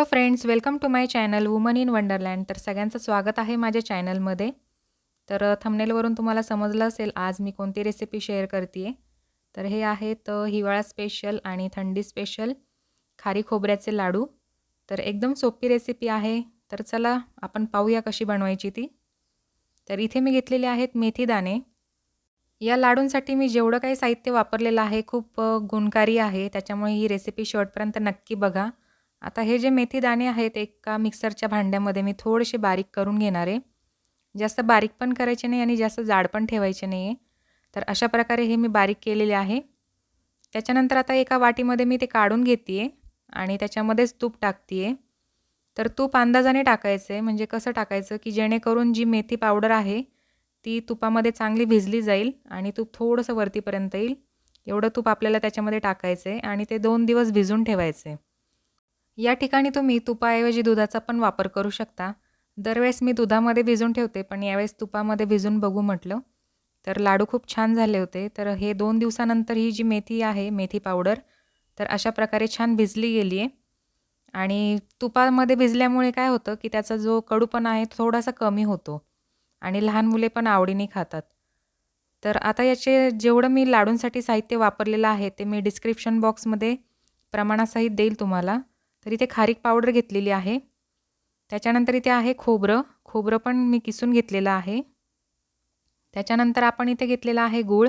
Hello friends welcome to my channel woman in wonderland तर सगळ्यांचं स्वागत आहे माझ्या चॅनलमध्ये तर थंबनेलवरून तुम्हाला समजलं असेल आज मी कोणती रेसिपी शेअर करते आहे तर हे आहेत हिवाळा स्पेशल आणि थंडी स्पेशल खारी खोबऱ्याचे लाडू. तर एकदम सोपी रेसिपी आहे. तर चला आपण पाहूया कशी बनवायची ती. तर इथे मी घेतलेले आहेत मेथी दाणे. या लाडूंसाठी मी जेवढं काही साहित्य वापरलेलं आहे खूप गुणकारी आहे. त्याच्यामुळे ही रेसिपी शेवटपर्यंत नक्की बघा. आता हे जे मेथी दाणे आहेत एका मिक्सरच्या भांड्यामध्ये मी थोडेसे बारीक करून घेणार आहे. जास्त बारीक पण करायचे नाही आणि जास्त जाड पण ठेवायचे नाही आहे. तर अशा प्रकारे हे मी बारीक केलेले आहे. त्याच्यानंतर आता एका वाटीमध्ये मी ते काढून घेते आहे आणि त्याच्यामध्येच तूप टाकते आहे तर तूप अंदाजाने टाकायचं आहे म्हणजे कसं टाकायचं की जेणेकरून जी मेथी पावडर आहे ती तुपामध्ये चांगली भिजली जाईल आणि तूप थोडंसं वरतीपर्यंत येईल. एवढं तूप आपल्याला त्याच्यामध्ये टाकायचं आहे आणि ते दोन दिवस भिजून ठेवायचं आहे या ठिकाणी तुम्ही तुपाऐवजी दुधाचा पण वापर करू शकता. दरवेळेस मी दुधामध्ये भिजून ठेवते पण यावेळेस तुपामध्ये भिजून बघू म्हटलं. तर लाडू खूप छान झाले होते. तर हे दोन दिवसानंतर ही जी मेथी आहे मेथी पावडर तर अशा प्रकारे छान भिजली गेली आहे. आणि तुपामध्ये भिजल्यामुळे काय होतं की त्याचा जो कडूपणा आहे थोडासा कमी होतो आणि लहान मुले पण आवडीने खातात. तर आता याचे जेवढं मी लाडूंसाठी साहित्य वापरलेलं आहे ते मी डिस्क्रिप्शन बॉक्समध्ये प्रमाणासहित देईल तुम्हाला. तर इथे खारीक पावडर घेतलेली आहे. त्याच्यानंतर इथे आहे खोबरं. खोबरं पण मी किसून घेतलेलं आहे. त्याच्यानंतर आपण इथे घेतलेला आहे गूळ.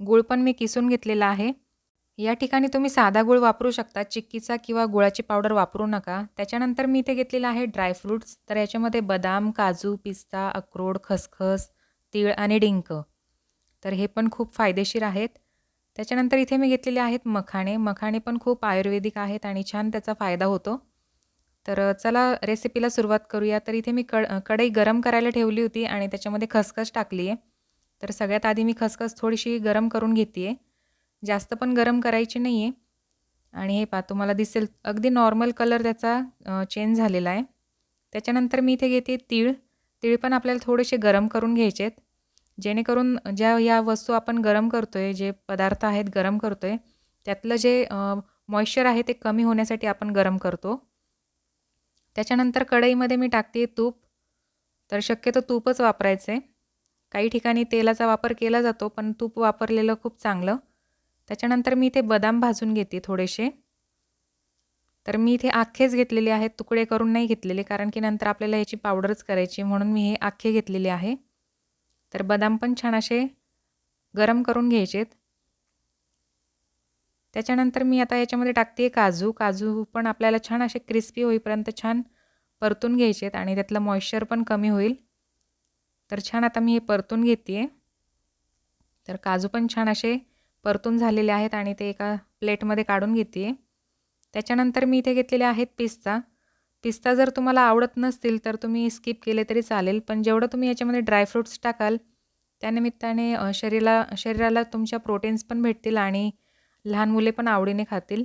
गूळ पण मी किसून घेतलेला आहे. या ठिकाणी तुम्ही साधा गूळ वापरू शकता. चिक्कीचा किंवा गुळाची पावडर वापरू नका. त्याच्यानंतर मी इथे घेतलेलं आहे ड्रायफ्रूट्स तर याच्यामध्ये बदाम काजू पिस्ता अक्रोड खसखस तीळ आणि डिंक. तर हे पण खूप फायदेशीर आहेत. त्याच्यानंतर इथे मी घेतलेले आहेत मखाणे. मखाणे पण खूप आयुर्वेदिक आहेत आणि छान त्याचा फायदा होतो. तर चला रेसिपीला सुरुवात करूया. तर इथे मी कड कढई गरम करायला ठेवली होती आणि त्याच्यामध्ये खसखस टाकली आहे तर सगळ्यात आधी मी खसखस थोडीशी गरम करून घेते आहे जास्त पण गरम करायची नाही आहे आणि हे पा तुम्हाला दिसेल अगदी नॉर्मल कलर त्याचा चेंज झालेला आहे. त्याच्यानंतर मी इथे घेते तीळ. तीळ पण आपल्याला थोडेसे गरम करून घ्यायचे आहेत जेणेकरून ज्या या वस्तू आपण गरम करतो आहे जे पदार्थ आहेत गरम करतो आहे त्यातलं जे मॉइश्चर आहे ते कमी होण्यासाठी आपण गरम करतो. त्याच्यानंतर कढईमध्ये मी टाकते तूप. तर शक्यतो तूपच वापरायचं. आहे काही ठिकाणी तेलाचा वापर केला जातो पण तूप वापरलेलं खूप चांगलं. त्याच्यानंतर मी इथे बदाम भाजून घेते थोडेसे. तर मी इथे आख्खेच घेतलेले आहेत तुकडे करून नाही घेतलेले कारण की नंतर आपल्याला याची पावडरच करायची म्हणून मी हे आख्खे घेतलेले आहे. तर बदाम पण छान असे गरम करून घ्यायचेत. त्याच्यानंतर मी आता याच्यामध्ये टाकते काजू. काजू पण आपल्याला छान असे क्रिस्पी होईपर्यंत छान परतून घ्यायचेत आणि त्यातलं मॉइश्चर पण कमी होईल. तर छान आता मी हे परतून घेते तर काजू पण छान असे परतून झालेले आहेत आणि ते एका प्लेटमध्ये काढून घेते त्याच्यानंतर मी इथे घेतलेले आहेत पिस्ता पिस्ता जर तुम्हाला आवडत नसतील तर तुम्ही स्किप केले तरी चालेल पण जेवढं तुम्ही याच्यामध्ये ड्रायफ्रूट्स टाकाल त्यानिमित्ताने शरीराला शरीराला तुमच्या प्रोटीन्स पण भेटतील आणि लहान मुले पण आवडीने खातील.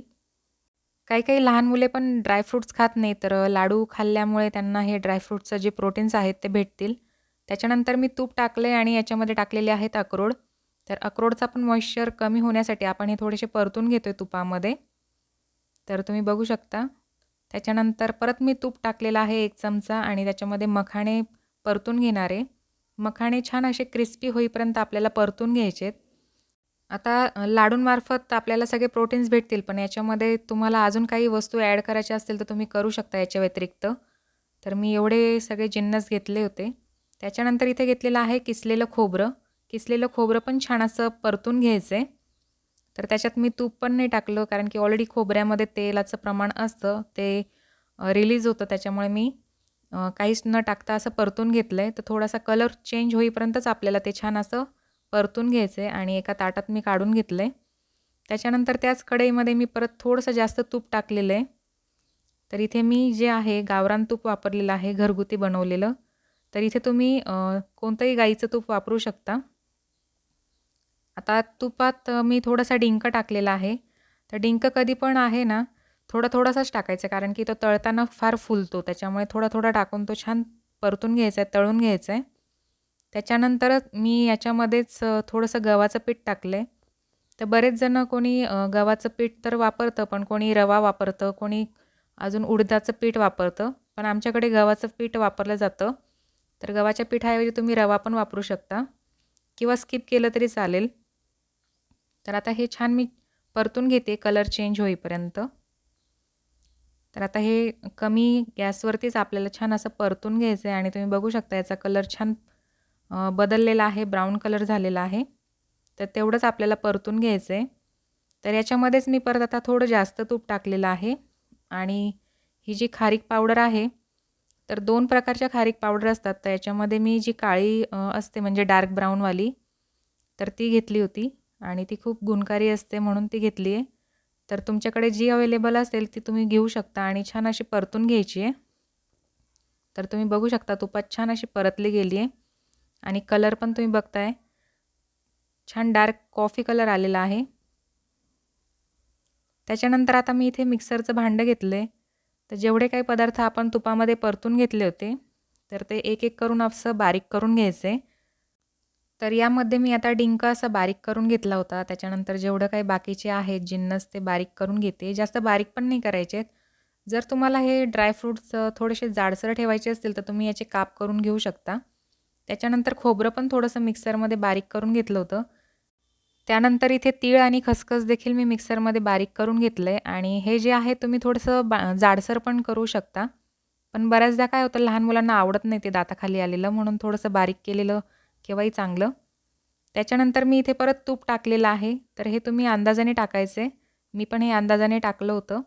काही काही लहान मुले पण ड्रायफ्रूट्स खात नाही तर लाडू खाल्ल्यामुळे त्यांना हे ड्रायफ्रूटचं जे प्रोटीन्स आहेत ते भेटतील. त्याच्यानंतर मी तूप टाकले आणि याच्यामध्ये टाकलेले आहेत अक्रोड. तर अक्रोडचा पण मॉइश्चर कमी होण्यासाठी आपण हे थोडेसे परतून घेतो आहे तुपामध्ये. तर तुम्ही बघू शकता. त्याच्यानंतर परत मी तूप टाकलेलं आहे एक चमचा आणि त्याच्यामध्ये मखाणे परतून घेणारे मखाणे छान असे क्रिस्पी होईपर्यंत आपल्याला परतून घ्यायचेत. आता लाडूंमार्फत आपल्याला सगळे प्रोटीन्स भेटतील पण याच्यामध्ये तुम्हाला अजून काही वस्तू ॲड करायच्या असतील तर तुम्ही करू शकता याच्या व्यतिरिक्त. तर मी एवढे सगळे जिन्नस घेतले होते. त्याच्यानंतर इथे घेतलेलं आहे किसलेलं खोबरं. किसलेलं खोबरं पण छान असं परतून घ्यायचं आहे तर त्याच्यात मी तूप पण नाही टाकलं कारण की ऑलरेडी खोबऱ्यामध्ये तेलाचं प्रमाण असतं. ते रिलीज होतं. त्याच्यामुळे मी काहीच न टाकता असं परतून घेतलं आहे तर थोडासा कलर चेंज होईपर्यंतच आपल्याला ते छान असं परतून घ्यायचं आहे आणि एका ताटात मी काढून घेतलं आहे त्याच्यानंतर त्याच कढईमध्ये मी परत थोडंसं जास्त तूप टाकलेलं आहे. तर इथे मी जे आहे गावरान तूप वापरलेलं आहे घरगुती बनवलेलं. तर इथे तुम्ही कोणतंही गाईचं तूप वापरू शकता. आता तुपात मी थोडासा डिंक टाकलेला आहे. तर डिंक कधी पण आहे ना थोडा थोडासाच टाकायचा कारण की तो तळताना फार फुलतो. त्याच्यामुळे थोडा थोडा टाकून तो छान परतून घ्यायचा आहे तळून घ्यायचा आहे त्याच्यानंतर मी याच्यामध्येच थोडंसं गव्हाचं पीठ टाकलं आहे तर बरेच जणं कोणी गव्हाचं पीठ तर वापरतं पण कोणी रवा वापरतं कोणी अजून उडदाचं पीठ वापरतं. पण आमच्याकडे गव्हाचं पीठ वापरलं जातं. तर गव्हाच्या पिठाऐवजी तुम्ही रवा पण वापरू शकता. किंवा स्किप केलं तरी चालेल. तर आता हे छान मी परतून घेते कलर चेंज होईपर्यंत. तर आता हे कमी गॅसवरतीच आपल्याला छान असं परतून घ्यायचं आहे आणि तुम्ही बघू शकता याचा कलर छान बदललेला आहे ब्राऊन कलर झालेला आहे. तर तेवढंच आपल्याला परतून घ्यायचं आहे तर याच्यामध्येच मी परत आता थोडं जास्त तूप टाकलेलं आहे आणि ही जी खारीक पावडर आहे तर दोन प्रकारच्या खारीक पावडर असतात. तर याच्यामध्ये मी जी काळी असते म्हणजे डार्क ब्राऊनवाली तर ती घेतली होती. आणि ती खूप गुणकारी असते म्हणून ती घेतली आहे तर तुमच्याकडे जी अवेलेबल असेल ती तुम्ही घेऊ शकता आणि छान अशी परतून घ्यायची आहे तर तुम्ही बघू शकता तुपात छान अशी परतली गेली आहे आणि कलर पण तुम्ही बघताय. छान डार्क कॉफी कलर आलेला आहे. त्याच्यानंतर आता मी इथे मिक्सरचं भांडं घेतलं आहे तर जेवढे काही पदार्थ आपण तुपामध्ये परतून घेतले होते तर ते एक एक करून असं बारीक करून घ्यायचं. आहे तर यामध्ये मी आता डिंक असा बारीक करून घेतला होता. त्याच्यानंतर जेवढं काही बाकीचे आहेत जिन्नस ते बारीक करून घेते. जास्त बारीक पण नाही करायचे. जर तुम्हाला हे ड्रायफ्रूट्स थोडेसे जाडसर ठेवायचे असतील तर तुम्ही याचे काप करून घेऊ शकता. त्याच्यानंतर खोबरं पण थोडंसं मिक्सरमध्ये बारीक करून घेतलं होतं. त्यानंतर इथे तीळ आणि खसखस देखील मी मिक्सरमध्ये बारीक करून घेतलं आहे आणि हे जे आहे तुम्ही थोडंसं बा जाडसर पण करू शकता. पण बऱ्याचदा काय होतं लहान मुलांना आवडत नाही ते दाताखाली आलेलं म्हणून थोडंसं बारीक केलेलं केव्हाही चांगलं. त्याच्यानंतर मी इथे परत तूप टाकलेलं आहे. तर हे तुम्ही अंदाजाने टाकायचे. मी पण हे अंदाजाने टाकलं होतं.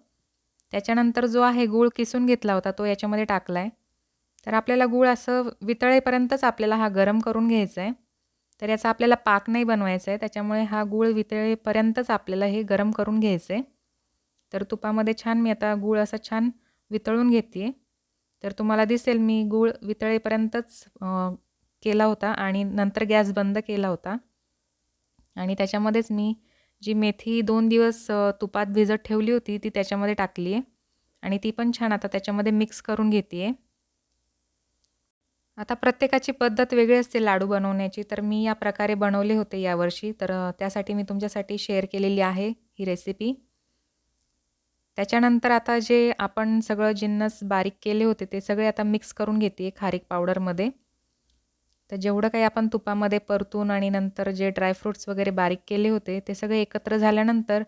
त्याच्यानंतर जो आहे गूळ किसून घेतला होता तो याच्यामध्ये टाकला आहे तर आपल्याला गूळ असं वितळेपर्यंतच आपल्याला हा गरम करून घ्यायचा आहे तर याचा आपल्याला पाक नाही बनवायचा आहे त्याच्यामुळे हा गूळ वितळेपर्यंतच आपल्याला हे गरम करून घ्यायचं आहे तर तुपामध्ये छान मी आता गूळ असं छान वितळून घेते तर तुम्हाला दिसेल मी गूळ वितळेपर्यंतच केला होता आणि नंतर गॅस बंद केला होता. आणि त्याच्यामध्येच मी जी मेथी दोन दिवस तुपात भिजत ठेवली होती ती त्याच्यामध्ये टाकली आहे. आणि ती पण छान आता त्याच्यामध्ये मिक्स करून घेते आहे आता प्रत्येकाची पद्धत वेगळी असते लाडू बनवण्याची तर मी या प्रकारे बनवले होते यावर्षी. तर त्यासाठी मी तुमच्यासाठी शेअर केलेली आहे ही रेसिपी. त्याच्यानंतर आता जे आपण सगळं जिन्नस बारीक केले होते ते सगळे आता मिक्स करून घेते खारीक पावडरमध्ये. तर जेवढं काही आपण तुपामध्ये परतून आणि नंतर जे ड्रायफ्रूट्स वगैरे बारीक केले होते ते सगळे एकत्र झाल्यानंतर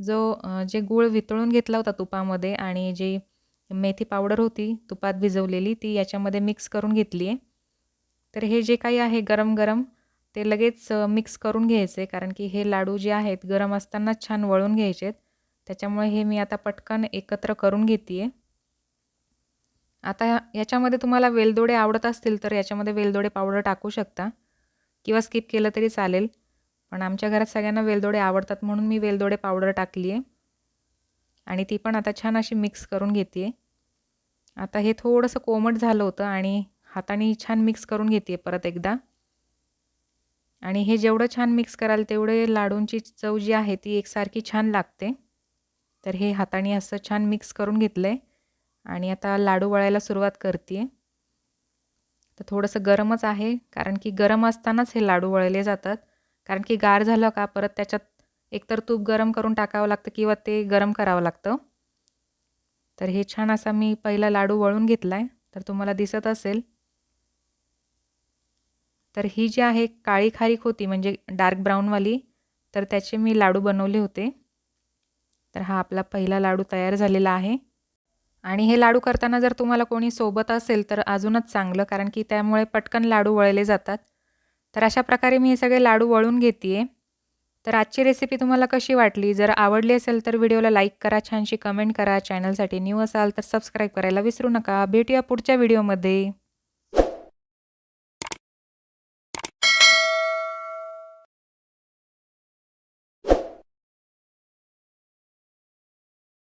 जो जे गूळ वितळून घेतला होता तुपामध्ये आणि जी मेथी पावडर होती तुपात भिजवलेली ती याच्यामध्ये मिक्स करून घेतली आहे. तर हे जे काही आहे गरम गरम ते लगेच मिक्स करून घ्यायचे कारण की हे लाडू जे आहेत गरम असतानाच छान वळून घ्यायचे आहेत त्याच्यामुळे हे मी आता पटकन एकत्र करून घेते आहे आता याच्यामध्ये तुम्हाला वेलदोडे आवडत असतील तर याच्यामध्ये वेलदोडे पावडर टाकू शकता. किंवा स्किप केलं तरी चालेल. पण आमच्या घरात सगळ्यांना वेलदोडे आवडतात म्हणून मी वेलदोडे पावडर टाकली आहे आणि ती पण आता छान अशी मिक्स करून घेते आता हे थोडंसं कोमट झालं होतं आणि हाताने छान मिक्स करून घेते परत एकदा. आणि हे जेवढं छान मिक्स कराल तेवढे लाडूंची चव जी आहे ती एकसारखी छान लागते. तर हे हाताने असं छान मिक्स करून घेतलं आहे आणि आता लाडू वळायला सुरुवात करते तर थोडंसं गरमच आहे कारण की गरम असतानाच हे लाडू वळले जातात. कारण की गार झालं का परत त्याच्यात एकतर तूप गरम करून टाकावं लागतं किंवा ते गरम करावं लागतं. तर हे छान असा मी पहिला लाडू वळून घेतला आहे तर तुम्हाला दिसत असेल. तर ही जी आहे काळी खारीक होती म्हणजे डार्क ब्राऊनवाली तर त्याचे मी लाडू बनवले होते. तर हा आपला पहिला लाडू तयार झालेला आहे. आणि हे लाडू करताना जर तुम्हाला कोणी सोबत असेल तर अजूनच चांगलं कारण की त्यामुळे पटकन लाडू वळले जातात. तर अशा प्रकारे मी हे सगळे लाडू वळून घेते आहे तर आजची रेसिपी तुम्हाला कशी वाटली? जर आवडली असेल तर व्हिडिओला लाईक करा छानशी कमेंट करा. चॅनलसाठी न्यू असाल तर सबस्क्राईब करायला विसरू नका. भेटूया पुढच्या व्हिडिओमध्ये